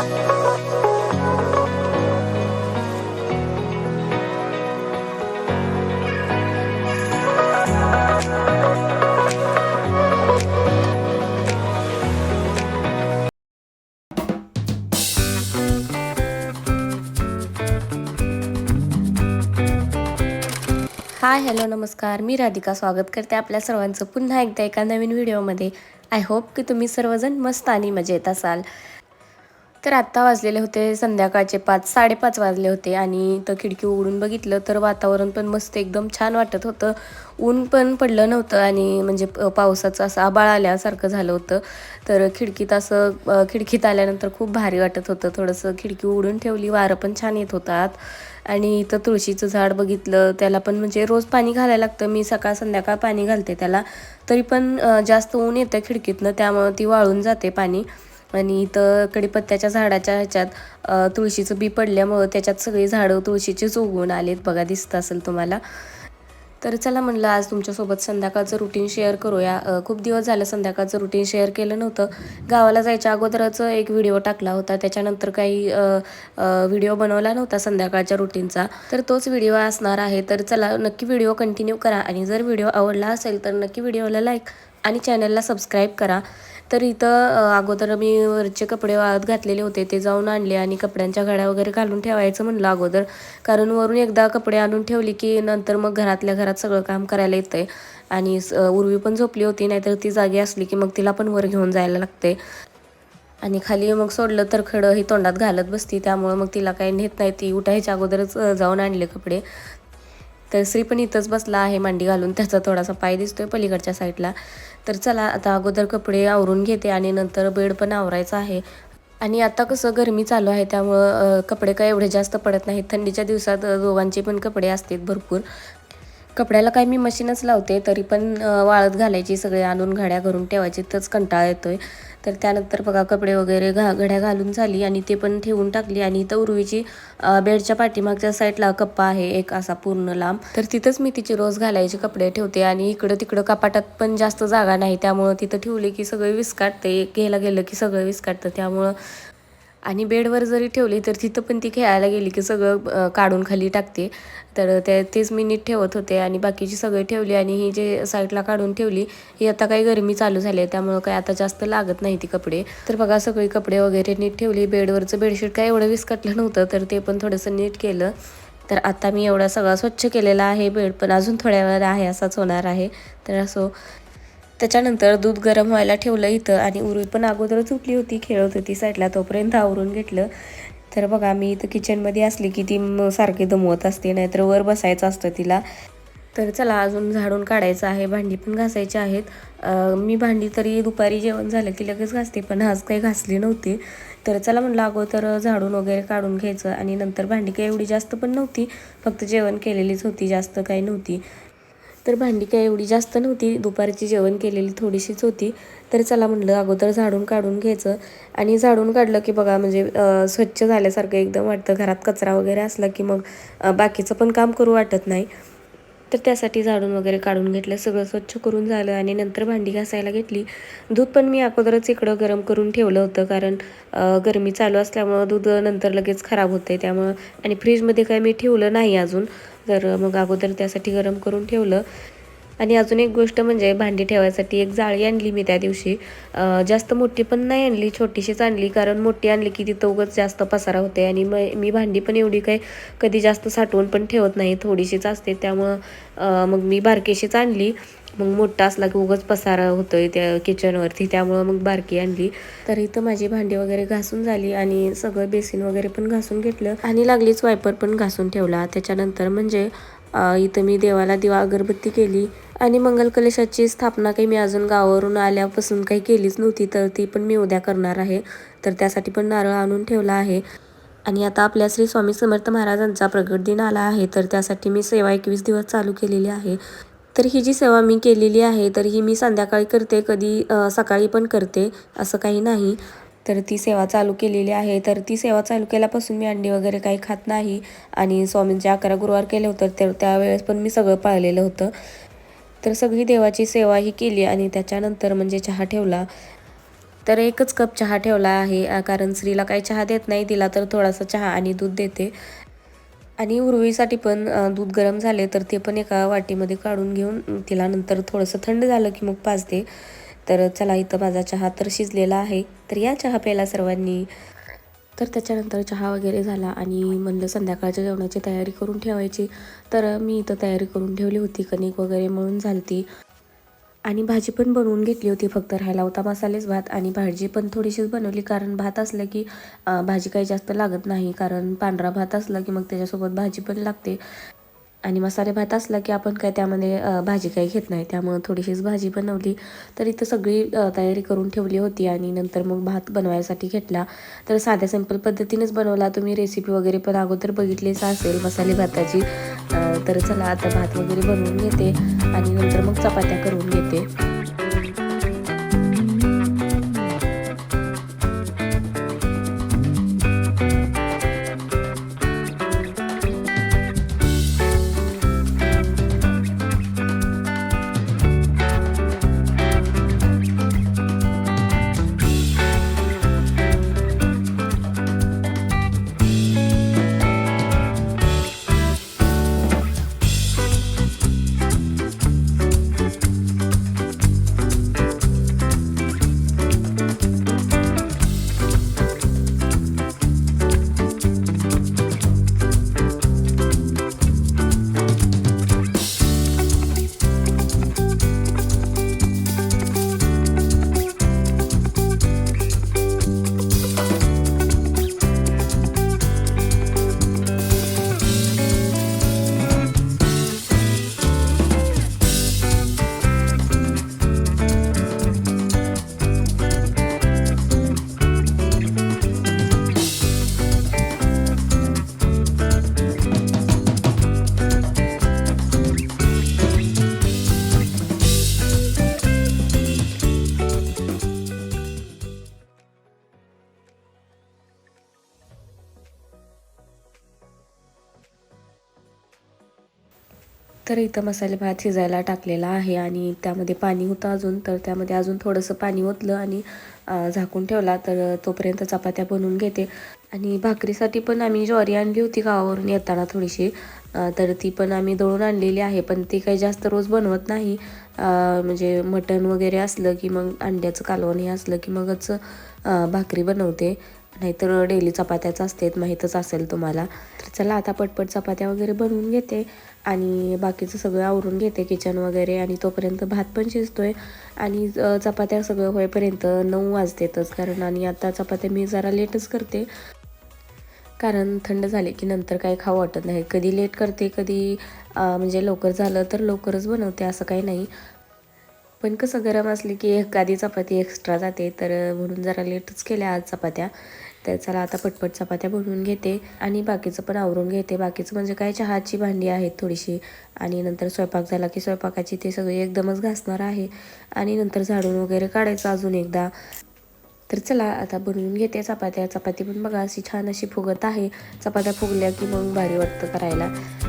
Hi hello नमस्कार. मी राधिका स्वागत करते आपल्या सर्वांचं पुन्हा एकदा एका नवीन व्हिडिओमध्ये. आय होप की तुम्ही सर्वजण मस्त आणि मजेत असाल. तर आत्ता वाजलेले होते संध्याकाळचे पाच साडेपाच वाजले होते आणि तर खिडकी उघडून बघितलं तर वातावरण पण मस्त एकदम छान वाटत होतं. ऊन पण पडलं नव्हतं आणि म्हणजे पावसाचं असं आबाळ आल्यासारखं झालं होतं. तर खिडकीत असं खिडकीत आल्यानंतर खूप भारी वाटत होतं. थोडंसं खिडकी उघडून ठेवली वारं पण छान येत होतात आणि इथं तुळशीचं झाड बघितलं त्याला पण म्हणजे रोज पाणी घालायला लागतं. मी सकाळ संध्याकाळ पाणी घालते त्याला. तरी पण जास्त ऊन येतं खिडकीतनं त्यामुळं ती वाळून जाते पाणी. आणि इथं कडीपत्त्याच्या झाडाच्या ह्याच्यात तुळशीचं बी पडल्यामुळं त्याच्यात सगळी झाडं तुळशीचीच उगवून आलेत बघा दिसत असेल तुम्हाला. तर चला म्हणलं आज तुमच्यासोबत संध्याकाळचं रुटीन शेअर करूया. खूप दिवस झालं संध्याकाळचं रुटीन शेअर केलं नव्हतं. गावाला जायच्या अगोदरच एक व्हिडिओ टाकला होता. त्याच्यानंतर काही व्हिडिओ बनवला नव्हता संध्याकाळच्या रुटीनचा तर तोच व्हिडिओ असणार आहे. तर चला नक्की व्हिडिओ कंटिन्यू करा. आणि जर व्हिडिओ आवडला असेल तर नक्की व्हिडिओला लाईक आणि चॅनलला सबस्क्राईब करा. तर इथं अगोदर मी वरचे कपडे वाळत घातलेले होते. ते जाऊन आणले आणि कपड्यांच्या घड्या वगैरे घालून ठेवायचं म्हणलं अगोदर. कारण वरून एकदा कपडे आणून ठेवली की नंतर मग घरातल्या घरात सगळं काम करायला येतंय. आणि स- उर्वी पण झोपली होती नाहीतर ती जागी असली की मग तिला पण वर घेऊन जायला लागते आणि खाली मग सोडलं तर खडं ही तोंडात घालत बसती. त्यामुळं मग तिला काही नेत नाही ती उठायच्या अगोदरच जाऊन आणले कपडे. तर श्री पण इथंच बसला आहे मांडी घालून. त्याचा थोडासा पाय दिसतोय पलीकडच्या साईडला. तर चला आता अगोदर कपडे आवरून घेते आणि नंतर बेड पण आवरायचा आहे. आणि आता कसं गरमी चालू आहे त्यामुळं कपडे काय एवढे जास्त पडत नाहीत. थंडीच्या दिवसात दोघांचे पण कपडे असतात भरपूर. कपड्याला काय मी मशीनच लावते तरी पण वाळत घालायची सगळे आणून घड्या घरून ठेवायची तच कंटाळा येतोय. तर त्यानंतर बघा कपडे वगैरे घा घड्या घालून झाली आणि ते पण ठेवून टाकली आणि इथं उर्वीची बेडच्या पाठीमागच्या साईडला कप्पा आहे एक असा पूर्ण लांब. तर तिथंच मी तिची रोज घालायचे कपडे ठेवते आणि इकडं तिकडं कपाटात पण जास्त जागा नाही त्यामुळं तिथं ठेवले की सगळे विस्काटते घ्यायला गेलं की सगळं विस्काटतं. त्यामुळं आणि बेडवर जरी ठेवली तर तिथं पण ती खेळायला गेली की सगळं काढून खाली टाकते. तर ते तेच मी नीट ठेवत होते आणि बाकीची सगळी ठेवली आणि ही जे साईडला काढून ठेवली ही आता काही गरमी चालू झाली आहे त्यामुळं काही आता जास्त लागत नाही ती कपडे. तर बघा सगळी कपडे वगैरे नीट ठेवली. बेडवरचं बेडशीट काय एवढं विस्कटलं नव्हतं तर ते पण थोडंसं नीट केलं. तर आता मी एवढा सगळा स्वच्छ केलेला आहे बेड पण अजून थोड्या वेळा आहे असाच होणार आहे. तर असो त्याच्यानंतर दूध गरम व्हायला ठेवलं इथं आणि उरुई पण अगोदरच उठली होती खेळत होती साईडला. तोपर्यंत आवरून घेतलं. तर बघा मी इथं किचनमध्ये असली की ती म- सारखी दमवत असते नाहीतर वर बसायचं असतं तिला. तर चला अजून झाडून काढायचं आहे भांडी पण घासायची आहेत. मी भांडी तरी दुपारी जेवण झालं की लगेच घासते पण आज काही घासली नव्हती. तर चला म्हणलं अगोदर झाडून वगैरे काढून घ्यायचं आणि नंतर भांडी काही एवढी जास्त पण नव्हती फक्त जेवण केलेलीच होती जास्त काही नव्हती. तर भांडी काय एवढी जास्त नव्हती. दुपारची जेवण केलेली थोडीशीच होती. तर चला म्हणलं अगोदर झाडून काढून घ्यायचं. आणि झाडून काढलं की बघा म्हणजे स्वच्छ झाल्यासारखं एकदम वाटतं. घरात कचरा वगैरे असला की मग बाकीचं पण काम करू वाटत नाही. तर त्यासाठी झाडून वगैरे काढून घेतलं. सगळं स्वच्छ करून झालं आणि नंतर भांडी घासायला घेतली. दूध पण मी अगोदरच इकडं गरम करून ठेवलं होतं कारण गरमी चालू असल्यामुळं दूध नंतर लगेच खराब होते त्यामुळं आणि फ्रीजमध्ये काय मी ठेवलं नाही अजून. तर मग अगोदर त्यासाठी गरम करून ठेवलं. आणि अजून एक गोष्ट म्हणजे भांडी ठेवायसाठी एक जाळी आणली मी त्या दिवशी. जास्त मोठी पण नाही आणली छोटीशीच आणली कारण मोठी आणली की तिथं उगाच जास्त पसारा होते आणि मग मी भांडी पण एवढी काही कधी जास्त साठवून पण ठेवत नाही थोडीशीच असते. त्यामुळं मग मी बारकीशीच आणली. मग मोठा असला की उगाच पसारा होतोय त्या किचनवरती त्यामुळं मग बारकी आणली. तर इथं माझी भांडी वगैरे घासून झाली आणि सगळं बेसिन वगैरे पण घासून घेतलं आणि लागलीच वायपर पण घासून ठेवला. त्याच्यानंतर म्हणजे इथं मी देवाला दिवा अगरबत्ती केली आणि मंगल कलशाची स्थापना काही मी अजून गावावरून आल्यापासून काही केलीच नव्हती तर ती पण मी उद्या करणार आहे. तर त्यासाठी पण नारळ आणून ठेवला आहे. आणि आता आपल्या श्री स्वामी समर्थ महाराजांचा प्रगट दिन आला आहे तर त्यासाठी मी सेवा एकवीस दिवस चालू केलेली आहे. तर ही जी सेवा मी केलेली आहे तर ही मी संध्याकाळी करते कधी सकाळी पण करते असं काही नाही. तर ती सेवा चालू केलेली आहे. तर ती सेवा चालू केल्यापासून मी अंडी वगैरे काही खात नाही आणि स्वामींचे अकरा गुरुवार केले होते तर त्यावेळेस पण मी सगळं पाळलेलं होतं. तर सगळी देवाची सेवा ही केली आणि त्याच्यानंतर म्हणजे चहा ठेवला. तर एकच कप चहा ठेवला आहे कारण स्त्रीला काही चहा देत नाही तिला तर थोडासा चहा आणि दूध देते. आणि उर्वीसाठी पण दूध गरम झाले तर ते पण एका वाटीमध्ये काढून घेऊन तिला नंतर थोडंसं थंड झालं की मग पाजते. तर चला इथं माझा चहा तर शिजलेला आहे. तर या चहा प्यायला सर्वांनी. तर त्याच्यानंतर चहा वगैरे झाला आणि म्हणलं संध्याकाळच्या जेवणाची तयारी करून ठेवायची. तर मी इथं तयारी करून ठेवली होती कणिक वगैरे मळून झालती. आणि भाजी पण बनवून घेतली होती फक्त राहायला होता मसालेच भात आणि भाजी पण थोडीशीच बनवली. कारण भात असलं की भाजी काही जास्त लागत नाही. कारण पांढरा भात असला की मग त्याच्यासोबत भाजी पण लागते. आणि मसाले भात असला की आपण काय त्यामध्ये भाजी काही घेत नाही. त्यामुळं थोडीशीच भाजी बनवली तर इथं सगळी तयारी करून ठेवली होती आणि नंतर मग भात बनवायसाठी घेतला. तर साध्या सिंपल पद्धतीनेच बनवला. तुम्ही रेसिपी वगैरे पण अगोदर बघितलीच असेल मसाले भाताची. तर चला आता भात वगैरे बनवून घेते आणि नंतर मग चपात्या करून घेते. तर इथं मसाले भात शिजायला टाकलेला आहे आणि त्यामध्ये पाणी होतं अजून. तर त्यामध्ये अजून थोडंसं पाणी ओतलं आणि झाकून ठेवला. तर तोपर्यंत चपात्या बनवून घेते. आणि भाकरीसाठी पण आम्ही ज्वारी आणली होती गावावरून येताना थोडीशी. तर ती पण आम्ही दळून आणलेली आहे. पण ती काही जास्त रोज बनवत नाही. म्हणजे मटण वगैरे असलं की मग अंड्याचं कालवण हे असलं की मगच भाकरी बनवते. नाहीतर डेली चपात्याच असते माहीतच असेल तुम्हाला. तर चला आता पटपट चपात्या वगैरे बनवून घेते. आणि बाकीचं सगळं आवरून घेते किचन वगैरे आणि तोपर्यंत भात पण शिजतोय. आणि चपात्या सगळं होईपर्यंत नऊ वाजतेतच कारण आणि आता चपात्या मी जरा लेटच करते. कारण थंड झाले की नंतर काही खाऊ वाटत नाही. कधी लेट करते कधी म्हणजे लवकर झालं तर लवकरच बनवते असं काही नाही. पण कसं गरम असले की एखादी चपाती एक्स्ट्रा जाते तर म्हणून जरा लेटच केल्या आज चपात्या. तर चला आता पटपट चपात्या बनवून घेते आणि बाकीचं पण आवरून घेते. बाकीचं म्हणजे काय चहाची भांडी आहेत थोडीशी. आणि नंतर स्वयंपाक झाला की स्वयंपाकाची ते सगळी एकदमच घासणार आहे. आणि नंतर झाडून वगैरे काढायचं अजून एकदा. तर चला आता बनवून घेते चपात्या. चपाती पण बघा अशी छान अशी फुगत आहे. चपात्या फुगल्या की मग भारी वाटतं करायला.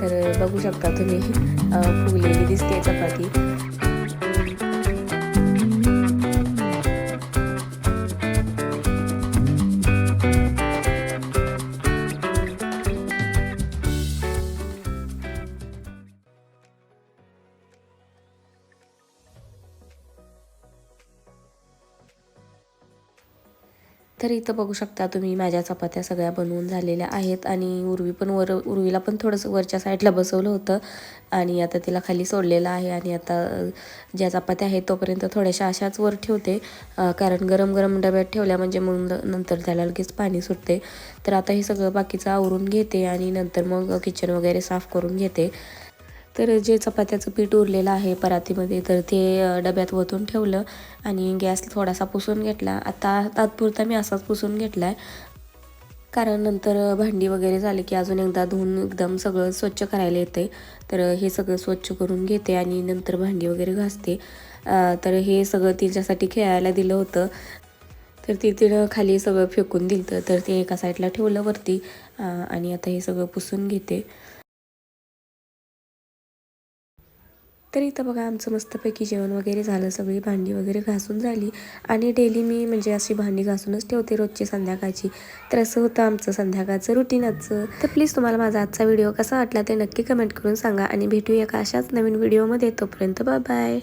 तर बघू शकता तुम्ही फुगलेली दिसते चपाती. तर इथं बघू शकता तुम्ही माझ्या चपात्या सगळ्या बनवून झालेल्या आहेत. आणि उर्वी पण वर उर्वीला पण थोडंसं वरच्या साईडला बसवलं होतं. आणि आता तिला खाली सोडलेलं आहे. आणि आता ज्या चपात्या आहेत तोपर्यंत थोड्याशा अशाच वर ठेवते. कारण गरम गरम डब्यात ठेवल्या म्हणजे मग नंतर त्याला लगेच पाणी सुटते. तर आता हे सगळं बाकीचं आवरून घेते आणि नंतर मग किचन वगैरे साफ करून घेते. तर जे चपात्याचं पीठ उरलेलं आहे परातीमध्ये तर ते डब्यात ओतून ठेवलं आणि गॅस थोडासा पुसून घेतला. आता तात्पुरता मी असाच पुसून घेतला आहे कारण नंतर भांडी वगैरे झाली की अजून एकदा धुवून एकदम सगळं स्वच्छ करायला येते तर हे सगळं स्वच्छ करून घेते आणि नंतर भांडी वगैरे घासते. तर हे सगळं तिच्यासाठी खेळायला दिलं होतं. तर ती तिनं खाली सगळं फेकून दिलं तर ते एका साईडला ठेवलं वरती आणि आता हे सगळं पुसून घेते. तर इथं बघा आमचं मस्तपैकी जेवण वगैरे झालं सगळी भांडी वगैरे घासून झाली. आणि डेली मी म्हणजे अशी भांडी घासूनच ठेवते रोजची संध्याकाळची. तर असं होतं आमचं संध्याकाळचं रुटीनचं तर प्लीज तुम्हाला माझा आजचा व्हिडिओ कसा वाटला ते नक्की कमेंट करून सांगा. आणि भेटूया का अशाच नवीन व्हिडिओमध्ये तोपर्यंत बाय बाय